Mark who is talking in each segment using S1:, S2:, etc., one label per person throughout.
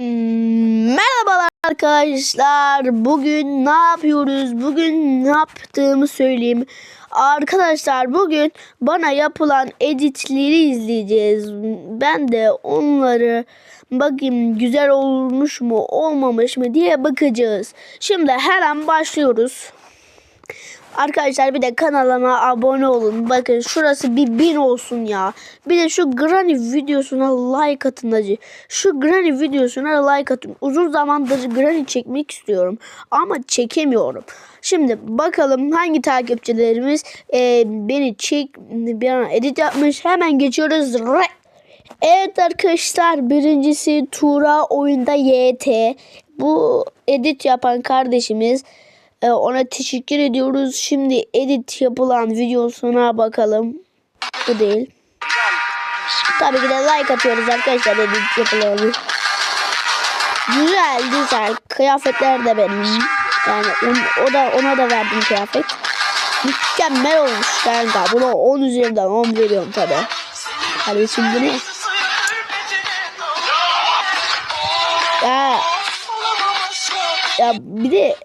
S1: Hmm, Merhabalar arkadaşlar. Bugün ne yapıyoruz? Bugün ne yaptığımı söyleyeyim. Arkadaşlar bugün bana yapılan editleri izleyeceğiz. Ben de onları bakayım güzel olmuş mu olmamış mı diye bakacağız. Şimdi her an başlıyoruz. Arkadaşlar bir de kanalıma abone olun. Bakın şurası bir bin olsun ya. Bir de şu Granny videosuna like atın acı. Şu Granny videosuna like atın. Uzun zamandır Granny çekmek istiyorum. Ama çekemiyorum. Şimdi bakalım hangi takipçilerimiz e, beni çek bir an edit yapmış. Hemen geçiyoruz. Evet arkadaşlar birincisi Tura oyunda YT. Bu edit yapan kardeşimiz. Ee, ona teşekkür ediyoruz. Şimdi edit yapılan videosuna bakalım. Bu değil. Tabii ki de like atıyoruz arkadaşlar edit yapılanı. Güzel güzel. Kıyafetler de benim. Yani on- o da ona da verdim kıyafet. Mükemmel olmuş kanka. Buna 10 üzerinden 10 veriyorum tabi. Kardeşim bu ne? Ya, ya bir de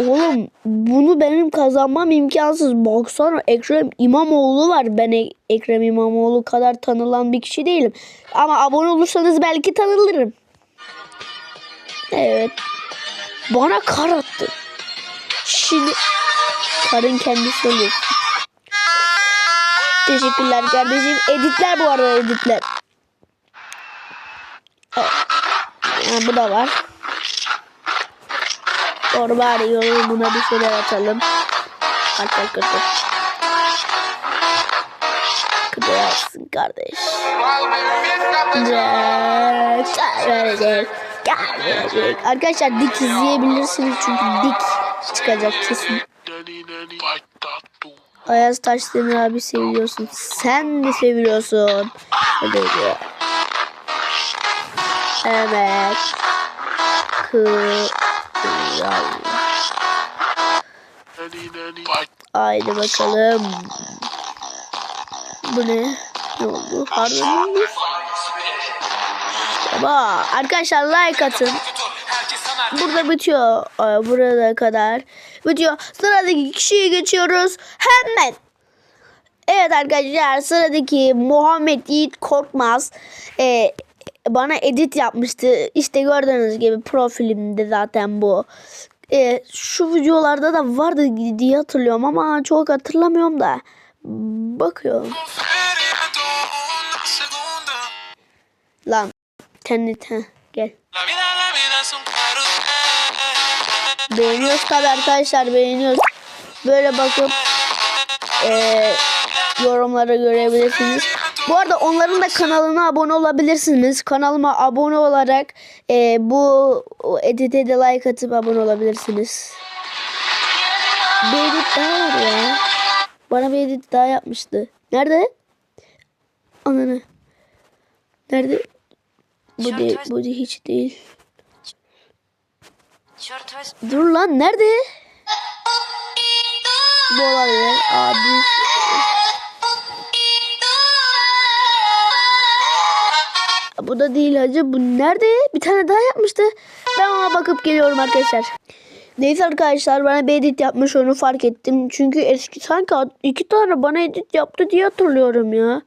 S1: Oğlum bunu benim kazanmam imkansız. Baksana Ekrem İmamoğlu var. Ben E- Ekrem İmamoğlu kadar tanılan bir kişi değilim. Ama abone olursanız belki tanılırım. Evet. Bana kar attı. Şimdi karın kendisi oluyor. Teşekkürler kardeşim. Editler bu arada editler. Evet. Ha, bu da var. Doğru bari yorumuna bir şeyler atalım. Kaç kaç kaç. Kıdırarsın kardeş. Arkadaşlar dik izleyebilirsiniz çünkü dik çıkacak kesin. Ayaz Taşdemir abi seviyorsun. Sen mi seviyorsun? Hadi hadi. Evet. Kı Haydi bakalım. Bu ne? Ne oldu? Harbi mi? Bak arkadaşlar like atın. Burada bitiyor. Aa, Burada kadar. Bitiyor. Sıradaki kişiye geçiyoruz. Hemen. Evet arkadaşlar sıradaki Muhammed Yiğit Korkmaz. Ee, bana edit yapmıştı. İşte gördüğünüz gibi profilimde zaten bu. Ee, şu videolarda da vardı diye hatırlıyorum ama çok hatırlamıyorum da. Bakıyorum. Lan. Heh, gel. Beğeniyoruz tabi arkadaşlar beğeniyoruz. Böyle bakıp eee yorumlara görebilirsiniz. Bu arada onların da kanalına abone olabilirsiniz. Kanalıma abone olarak e, bu edite de like atıp abone olabilirsiniz. Bir edit daha var ya. Bana bir edit daha yapmıştı. Nerede? Ananı. Nerede? Bu değil. Bu de hiç değil. Dur lan nerede? Bu olabilir. Abi. Bu da değil hacı. Bu nerede? Bir tane daha yapmıştı. Ben ona bakıp geliyorum arkadaşlar. Neyse arkadaşlar bana bir edit yapmış onu fark ettim. Çünkü eski sanki iki tane bana edit yaptı diye hatırlıyorum ya.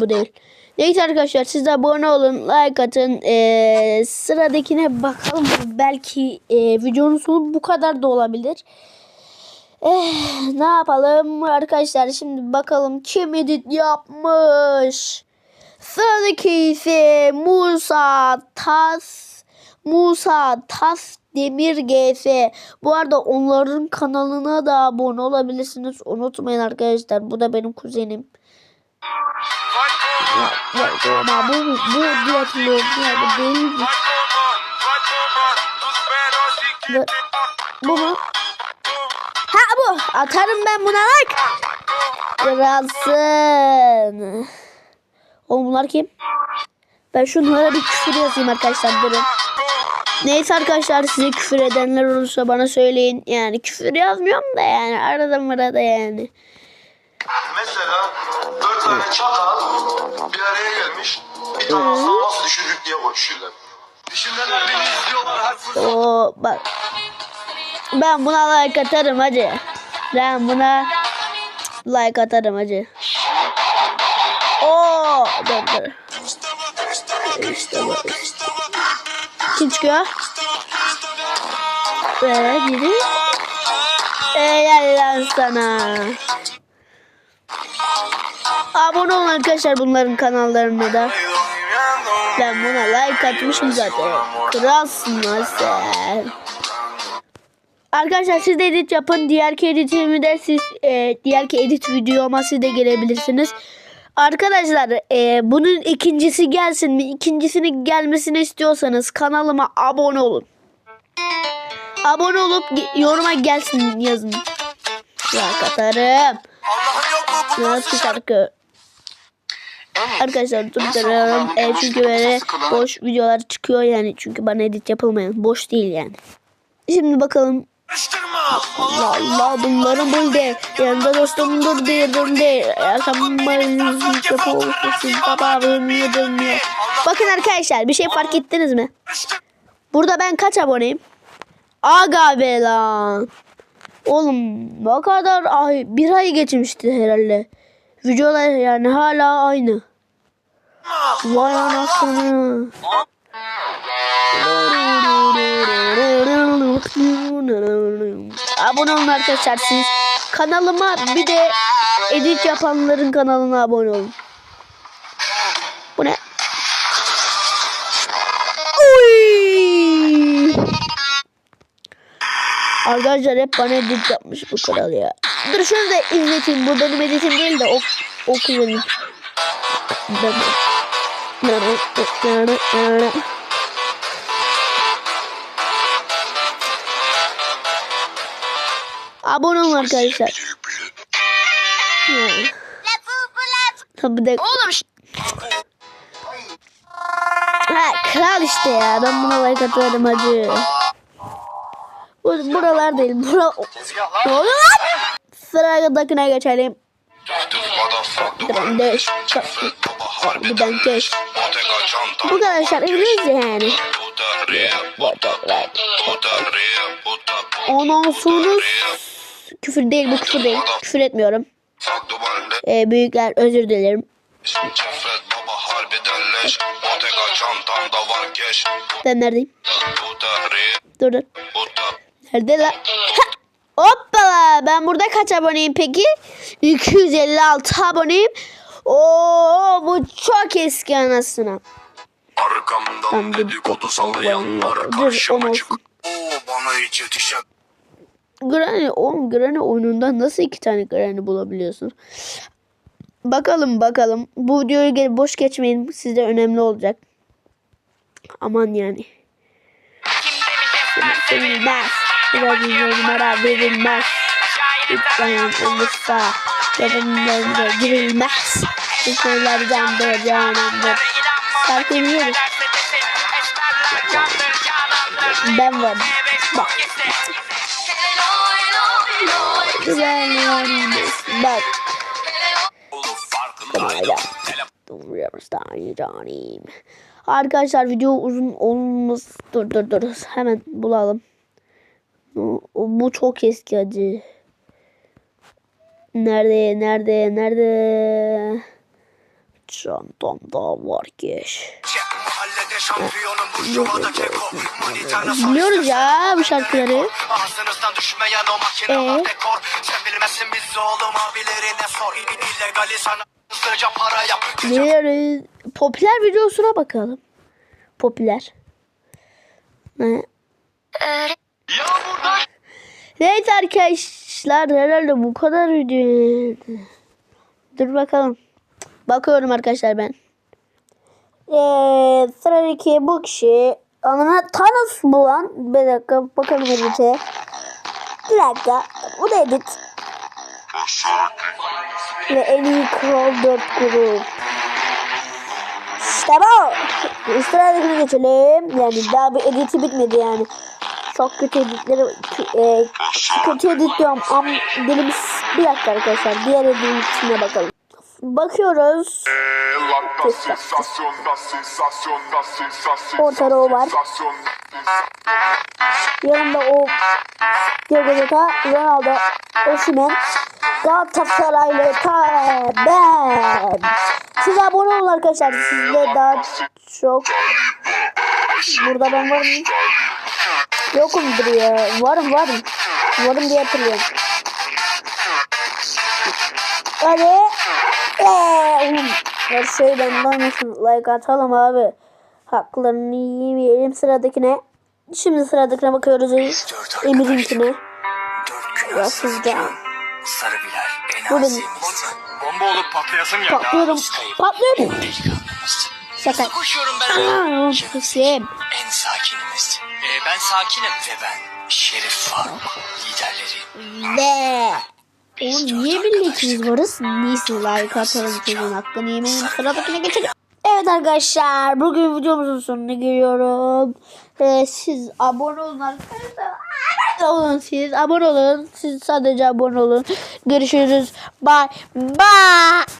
S1: Bu değil. Neyse arkadaşlar siz de abone olun, like atın. Ee, sıradakine bakalım. Belki e, videonun sonu bu kadar da olabilir. Eh, ne yapalım arkadaşlar şimdi bakalım kim edit yapmış. Sıradaki ise Musa Tas Musa Tas Demir GF. Bu arada onların kanalına da abone olabilirsiniz. Unutmayın arkadaşlar. Bu da benim kuzenim. Ama bu, bu diye hatırlıyorum. Ya, bu değil mi? Bu, bu mu? Bu. Atarım ben buna like. Kralsın. Oğlum bunlar kim? Ben şunlara bir küfür yazayım arkadaşlar durun. Neyse arkadaşlar size küfür edenler olursa bana söyleyin. Yani küfür yazmıyorum da yani arada mırada yani.
S2: Mesela dört tane çakal bir araya gelmiş.
S3: Aslan nasıl düşürdük diye konuşuyorlar. Dişinden beni izliyorlar her fırsat.
S1: Oo bak. Ben buna like atarım hacı. Ben buna like atarım hacı. Oo dur dur. Kim çıkıyor? Ee, biri. Helal lan sana. Abone olun arkadaşlar bunların kanallarına da. Ben buna like atmışım zaten. Kralsın lan sen. Arkadaşlar siz de edit yapın. Diğerki editimi de siz e, diğerki edit videoma siz de gelebilirsiniz. Arkadaşlar e, bunun ikincisi gelsin mi? İkincisini gelmesini istiyorsanız kanalıma abone olun. Abone olup yoruma gelsin yazın. Like atarım.
S3: Allah'ın yok mu bu
S1: Nasıl
S3: şarkı?
S1: Arkadaşlar durduruyorum. E, çünkü böyle boş videolar çıkıyor yani. Çünkü bana edit yapılmayan. Boş değil yani. Şimdi bakalım. Allah bunları buldu. Yanında dostum dur diyordum de. Yaşamın kapı olsun. Babamın yedin Bakın arkadaşlar bir şey fark ettiniz mi? Burada ben kaç aboneyim? Aga be lan. Oğlum ne kadar ay bir ay geçmişti herhalde. Videolar yani hala aynı. Vay anasını. Abone olun arkadaşlar siz. Kanalıma bir de edit yapanların kanalına abone olun. Bu ne? Uy! Arkadaşlar hep bana edit yapmış bu kanal ya. Dur şunu da izleteyim. Bu benim editim değil de o, o Abone olun arkadaşlar. Ya. Tabii de... Ha, kral işte ya. Ben buna like atıyorum hacı. Bu, buralar değil. Bura... Ne oluyor lan? Sıradakine geçelim. Grandeş. Giden keş. Bu kadar şarkı biliyoruz yani. Ondan sonra küfür değil bu küfür değil. Küfür etmiyorum. Ee, büyükler özür dilerim. Ben neredeyim? Dur dur. Nerede lan? Ha! Hoppala ben burada kaç aboneyim peki? 256 aboneyim. Oo bu çok eski anasına.
S3: Arkamdan dedikodu sallayanlar karşıma çık. Oo bana hiç yetişen.
S1: Granny, oğlum Granny oyununda nasıl iki tane Granny bulabiliyorsun? Bakalım bakalım. Bu videoyu boş geçmeyin. Sizde önemli olacak. Aman yani. Sevilmez. Numara verilmez. İtlayan olursa yarınlarında girilmez. Düşmelerden de canandır. Şarkı biliyoruz. Ben varım. Bak. Güzelliğimiz. Bak. Kamerayla. Canim. Arkadaşlar video uzun olmaz. Dur dur dur. Hemen bulalım. Bu, bu çok eski acı. Nerede nerede nerede? Çantamda var geç.
S3: Şampiyonum bu şovada keko. Manitana
S1: Biliyoruz ya bu şarkıları.
S3: Ağzınızdan düşmeyen o makineler
S1: Ee?
S3: dekor. Sen bilmezsin biz oğlum abilerine sor. İllegali sana hızlıca para yap.
S1: Biliyoruz. Popüler videosuna bakalım. Popüler. Ne?
S3: Yağmurda
S1: Evet arkadaşlar herhalde bu kadar video. Dur bakalım. Bakıyorum arkadaşlar ben. Ee, sıradaki bu kişi anına Thanos bulan. Bir dakika edite. Bir dakika. Bu da edit. Ve en iyi Kral 4 grup. İşte bu. Sıradakine geçelim. Yani daha bir editi bitmedi yani. Çok kötü editleri e, kötü edit diyorum ama dilimiz bir dakika arkadaşlar diğer editine bakalım. Bakıyoruz. Ortada o var. Yanında o Jota, Ronaldo, Osimhen, Galatasaraylı ta ben. Siz abone olun arkadaşlar. Sizde daha çok. Burada ben varım. Yokumdur ya. Varım varım. Varım diye hatırlıyorum. Hadi. Oğlum. Her şey benden olsun. Like atalım abi. Haklarını yemeyelim sıradakine. Şimdi sıradakine bakıyoruz. Emir'inkine.
S3: En
S1: Bu benim.
S3: Bomba olup patlayasın geldi.
S1: Patlıyorum. Patlıyorum. Şaka.
S3: Koşuyorum ben.
S1: Aa, Hüseyin.
S3: En sakinimizdi. Ee, ben sakinim. Ve ben Şerif Faruk. Liderleri.
S1: Ve Oğlum niye birlikte
S3: arkadaştık.
S1: ikimiz varız? Neyse like atalım çocuğun hakkını yemeyelim. Sıradakine geçelim. Evet arkadaşlar bugün videomuzun sonuna geliyorum. Ee, siz abone olun arkadaşlar. Abone olun siz. Abone olun. Siz sadece abone olun. Görüşürüz. Bye. Bye.